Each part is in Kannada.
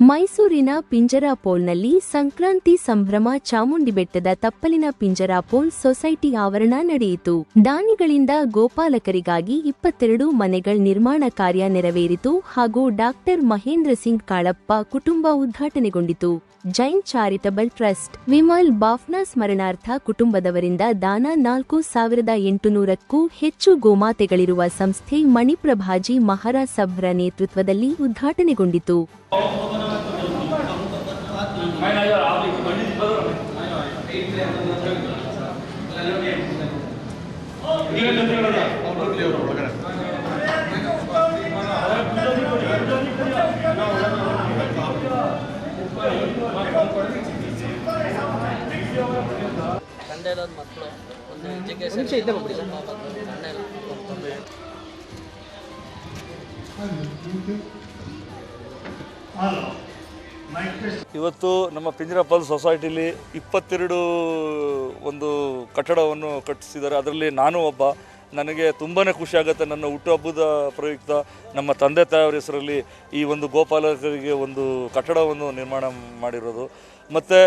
ಮೈಸೂರಿನ ಪಿಂಜರಾ ಪೋಲ್ನಲ್ಲಿ ಸಂಕ್ರಾಂತಿ ಸಂಭ್ರಮ ಚಾಮುಂಡಿ ಬೆಟ್ಟದ ತಪ್ಪಲಿನ ಪಿಂಜರಾಪೋಲ್ ಸೊಸೈಟಿ ಆವರಣ ನಡೆಯಿತು. ದಾನಿಗಳಿಂದ ಗೋಪಾಲಕರಿಗಾಗಿ ಇಪ್ಪತ್ತೆರಡು ಮನೆಗಳ ನಿರ್ಮಾಣ ಕಾರ್ಯ ನೆರವೇರಿತು ಹಾಗೂ ಡಾಕ್ಟರ್ ಮಹೇಂದ್ರ ಸಿಂಗ್ ಕಾಳಪ್ಪ ಕುಟುಂಬ ಉದ್ಘಾಟನೆಗೊಂಡಿತು. ಜೈನ್ ಚಾರಿಟಬಲ್ ಟ್ರಸ್ಟ್ ವಿಮಲ್ ಬಾಫ್ನಾ ಸ್ಮರಣಾರ್ಥ ಕುಟುಂಬದವರಿಂದ ದಾನ ನಾಲ್ಕು ಸಾವಿರದ ಎಂಟುನೂರಕ್ಕೂ ಹೆಚ್ಚು ಗೋಮಾತೆಗಳಿರುವ ಸಂಸ್ಥೆ ಮಣಿಪ್ರಭಾಜಿ ಮಹಾರಾಜ್ ಸಭ್ರ ನೇತೃತ್ವದಲ್ಲಿ ಉದ್ಘಾಟನೆಗೊಂಡಿತು. ಇರೋದು ಮಕ್ಕಳು ಒಂದು ಎಜುಕೇಶನ್ ಅಣ್ಣ ಇಲ್ಲ ಇವತ್ತು ನಮ್ಮ ಪಿಂಜರಾಪಲ್ ಸೊಸೈಟಿಲಿ ಇಪ್ಪತ್ತೆರಡು ಒಂದು ಕಟ್ಟಡವನ್ನು ಕಟ್ಟಿಸಿದ್ದಾರೆ. ಅದರಲ್ಲಿ ನಾನು ಒಬ್ಬ. ನನಗೆ ತುಂಬಾ ಖುಷಿ ಆಗುತ್ತೆ. ನನ್ನ ಹುಟ್ಟುಹಬ್ಬದ ಪ್ರಯುಕ್ತ ನಮ್ಮ ತಂದೆ ತಾಯಿಯವರ ಹೆಸರಲ್ಲಿ ಈ ಒಂದು ಗೋಪಾಲಕರಿಗೆ ಒಂದು ಕಟ್ಟಡವನ್ನು ನಿರ್ಮಾಣ ಮಾಡಿರೋದು. ಮತ್ತು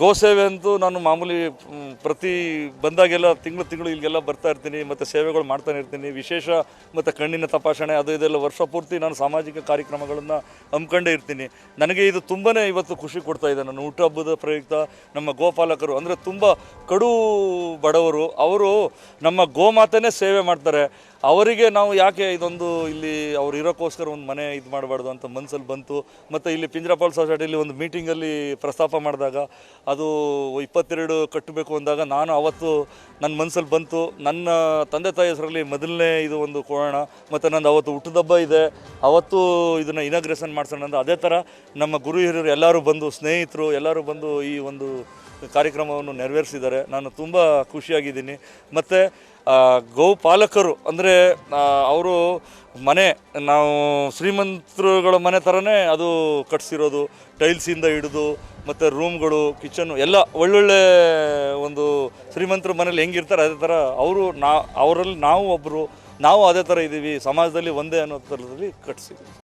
ಗೋಸೇವೆ ಅಂತೂ ನಾನು ಮಾಮೂಲಿ ಪ್ರತಿ ಬಂದಾಗೆಲ್ಲ ತಿಂಗಳು ತಿಂಗಳು ಇಲ್ಲಿಗೆಲ್ಲ ಬರ್ತಾ ಇರ್ತೀನಿ, ಮತ್ತು ಸೇವೆಗಳು ಮಾಡ್ತಾನೆ ಇರ್ತೀನಿ, ವಿಶೇಷ ಮತ್ತು ಕಣ್ಣಿನ ತಪಾಸಣೆ, ಅದು ಇದೆಲ್ಲ ವರ್ಷ ಪೂರ್ತಿ ನಾನು ಸಾಮಾಜಿಕ ಕಾರ್ಯಕ್ರಮಗಳನ್ನು ಹಮ್ಮಿಕೊಂಡೇ ಇರ್ತೀನಿ. ನನಗೆ ಇದು ತುಂಬಾ ಇವತ್ತು ಖುಷಿ ಕೊಡ್ತಾ ಇದೆ. ನನ್ನ ಹುಟ್ಟುಹಬ್ಬದ ಪ್ರಯುಕ್ತ ನಮ್ಮ ಗೋಪಾಲಕರು, ಅಂದರೆ ತುಂಬ ಕಡು ಬಡವರು, ಅವರು ನಮ್ಮ ಗೋಮಾತೆನೇ ಸೇವೆ ಮಾಡ್ತಾರೆ. ಅವರಿಗೆ ನಾವು ಯಾಕೆ ಇದೊಂದು ಇಲ್ಲಿ ಅವ್ರು ಇರೋಕ್ಕೋಸ್ಕರ ಒಂದು ಮನೆ ಇದು ಮಾಡಬಾರ್ದು ಅಂತ ಮನಸ್ಸಲ್ಲಿ ಬಂತು. ಮತ್ತು ಇಲ್ಲಿ ಪಿಂಜರಾಪಾಲ್ ಸೊಸೈಟಿಲಿ ಒಂದು ಮೀಟಿಂಗಲ್ಲಿ ಪ್ರಸ್ತಾಪ ಮಾಡಿದಾಗ ಅದು ಇಪ್ಪತ್ತೆರಡು ಕಟ್ಟಬೇಕು ಅಂದಾಗ ನಾನು ಅವತ್ತು ನನ್ನ ಮನಸ್ಸಲ್ಲಿ ಬಂತು. ನನ್ನ ತಂದೆ ತಾಯಿ ಹೆಸರಲ್ಲಿ ಮೊದಲನೇ ಇದು ಒಂದು ಕೊಡೋಣ ಮತ್ತು ನಂದು ಅವತ್ತು ಹುಟ್ಟದಬ್ಬ ಇದೆ. ಅವತ್ತು ಇದನ್ನು ಇನಾಗ್ರೇಷನ್ ಮಾಡ್ಸೋಣ ಅಂತ ಅದೇ ಥರ ನಮ್ಮ ಗುರು ಹಿರಿಯರು ಎಲ್ಲರೂ ಬಂದು, ಸ್ನೇಹಿತರು ಎಲ್ಲರೂ ಬಂದು ಈ ಒಂದು ಕಾರ್ಯಕ್ರಮವನ್ನು ನೆರವೇರಿಸಿದ್ದಾರೆ. ನಾನು ತುಂಬ ಖುಷಿಯಾಗಿದ್ದೀನಿ. ಮತ್ತು ಗೋಪಾಲಕರು, ಅಂದರೆ ಅವರು ಮನೆ, ನಾವು ಶ್ರೀಮಂತರುಗಳ ಮನೆ ಥರನೇ ಅದು ಕಟ್ಸಿರೋದು ಟೈಲ್ಸಿಂದ ಹಿಡಿದು, ಮತ್ತು ರೂಮ್ಗಳು ಕಿಚನ್ನು ಎಲ್ಲ ಒಳ್ಳೊಳ್ಳೆ ಒಂದು ಶ್ರೀಮಂತರ ಮನೇಲಿ ಹೆಂಗಿರ್ತಾರೆ, ಅದೇ ಥರ ಅವರು ನಾ, ಅವರಲ್ಲಿ ನಾವು ಒಬ್ಬರು ನಾವು ಅದೇ ಥರ ಇದ್ದೀವಿ, ಸಮಾಜದಲ್ಲಿ ಒಂದೇ ಅನ್ನೋ ಥರದಲ್ಲಿ ಕಟ್ಸಿದ್ದೀವಿ.